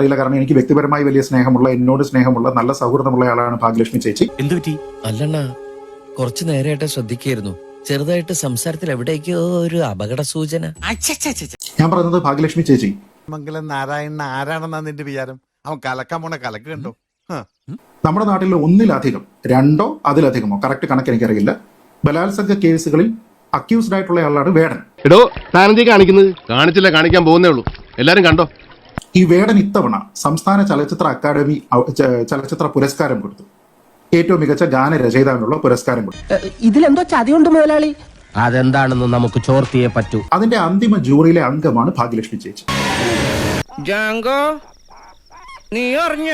അറിയില്ല. കാരണം എനിക്ക് വ്യക്തിപരമായി വലിയ സ്നേഹമുള്ള എന്നോട് സ്നേഹമുള്ള നല്ല സൗഹൃദമുള്ള ആളാണ് ഭാഗ്യലക്ഷ്മി ചേച്ചി. എന്തുപറ്റി അല്ലണ്ണ കുറച്ചു നേരമായിട്ട് ശ്രദ്ധിക്കായിരുന്നു. ചെറുതായിട്ട് സംസാരത്തിൽ എവിടേക്കോ ഒരു അപകട സൂചന ഞാൻ പറയുന്നത് ഭാഗ്യലക്ഷ്മി ചേച്ചി. മംഗലം നാരായണൻ ആരാണെന്നാ നിന്റെ വിചാരം? അവൻ കലക്കാൻ പോണ കലക്ക് കണ്ടോ? നമ്മുടെ നാട്ടിൽ ഒന്നിലധികം രണ്ടോ അതിലധികമോ കറക്റ്റ് കണക്ക് എനിക്കറിയില്ല. ബലാത്സംഗ കേസുകളിൽ അക്യൂസ്ഡ് ആയിട്ടുള്ള ആളാണ് വേടൻ. എടോ താനെന്തീ കാണിക്കുന്നത്? കാണിച്ചില്ല കാണിക്കാൻ പോകുന്നേ ഉള്ളൂ. എല്ലാരും കണ്ടോ? ഈ വേടൻ ഇത്തവണ സംസ്ഥാന ചലച്ചിത്ര അക്കാദമി ചലച്ചിത്ര പുരസ്കാരം കൊടുത്തു. ഏറ്റവും മികച്ച ഗാനരചയിതാവിനുള്ള പുരസ്കാരം കൊടുത്തു. ഇതിലെന്തോ ചതിയുണ്ട് മുതലാളി. അതെന്താണെന്ന് നമുക്ക് ചോർത്തിയേ പറ്റൂ. അതിന്റെ അന്തിമ ജൂറിയിലെ അംഗമാണ് ഭാഗ്യലക്ഷ്മി ചേച്ചി. ജാങ്കോ നീ അറിഞ്ഞ?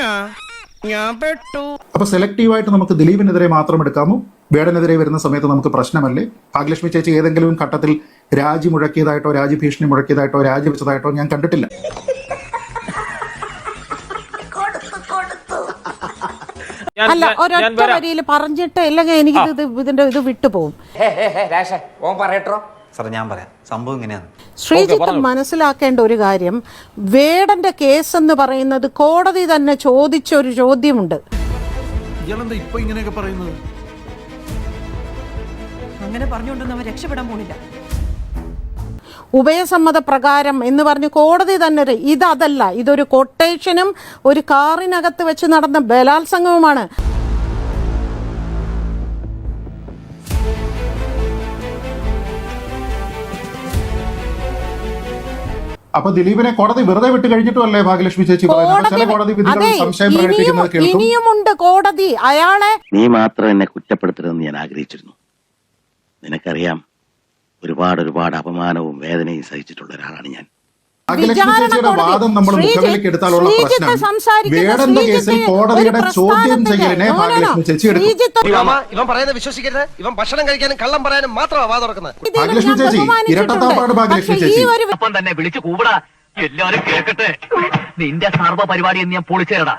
ഞാൻ പെട്ടു. അപ്പൊ സെലക്റ്റീവായിട്ട് നമുക്ക് ദിലീപിനെതിരെ മാത്രം എടുക്കാമോ? വേടനെതിരെ വരുന്ന സമയത്ത് നമുക്ക് പ്രശ്നമല്ലേ? ഭാഗ്യലക്ഷ്മി ചേച്ചി ഏതെങ്കിലും ഘട്ടത്തിൽ രാജി മുഴക്കിയതായിട്ടോ രാജി ഭീഷണി മുഴക്കിയതായിട്ടോ രാജിവെച്ചതായിട്ടോ ഞാൻ കണ്ടിട്ടില്ല. അല്ല ഒരൊറ്റ വരിയിൽ പറഞ്ഞിട്ട് അല്ലെങ്കിൽ എനിക്ക് ഇത് ഇതിന്റെ ഇത് വിട്ടുപോകും ഓൻ പറയട്ടോ. സാർ ഞാൻ പറയാം. സംഭവം ഇങ്ങനെയാണ്. ശ്രീജിത്ത് മനസ്സിലാക്കേണ്ട ഒരു കാര്യം. വേടന്റെ കേസ് എന്ന് പറയുന്നത് കോടതി തന്നെ ചോദിച്ച ഒരു ചോദ്യമുണ്ട്. ഇങ്ങനെയൊക്കെ പറയുന്നത്? അങ്ങനെ പറഞ്ഞുകൊണ്ടൊന്നും അവൻ രക്ഷപ്പെടാൻ പോണില്ല. ഉഭയസമ്മത പ്രകാരം എന്ന് പറഞ്ഞ് കോടതി തന്നെ ഇതല്ല. ഇതൊരു കൊട്ടേഷനും ഒരു കാറിനകത്ത് വെച്ച് നടന്ന ബലാത്സംഗവുമാണ്. അപ്പൊ ദിലീപിനെ കോടതി വെറുതെ വിട്ട് കഴിഞ്ഞിട്ടല്ലേ ഭാഗ്യലക്ഷ്മി ചേച്ചി ചില കോടതി സംശയം പ്രകടിപ്പിക്കുന്നത് കേൾക്കും. ഇനിയുമുണ്ട് കോടതി. അയാളെ നീ മാത്രം എന്നെ കുറ്റപ്പെടുത്തരുതെന്ന് ഞാൻ ആഗ്രഹിച്ചിരുന്നു. നിനക്കറിയാം ഒരുപാട് ഒരുപാട് അപമാനവും വേദനയും സഹിച്ചിട്ടുള്ള ഒരാളാണ് ഞാൻ. ഇവൻ പറയുന്നത് വിശ്വസിക്കരുത്. ഇവൻ ഭക്ഷണം കഴിക്കാനും കള്ളം പറയാനും മാത്രമാണ് തുറക്കുന്നത്. തന്നെ വിളിച്ചു കൂടാ എല്ലാരും കേൾക്കട്ടെ. നിന്റെ സർവ പരിപാടി എന്ന് ഞാൻ പൊളിച്ചേരടാ.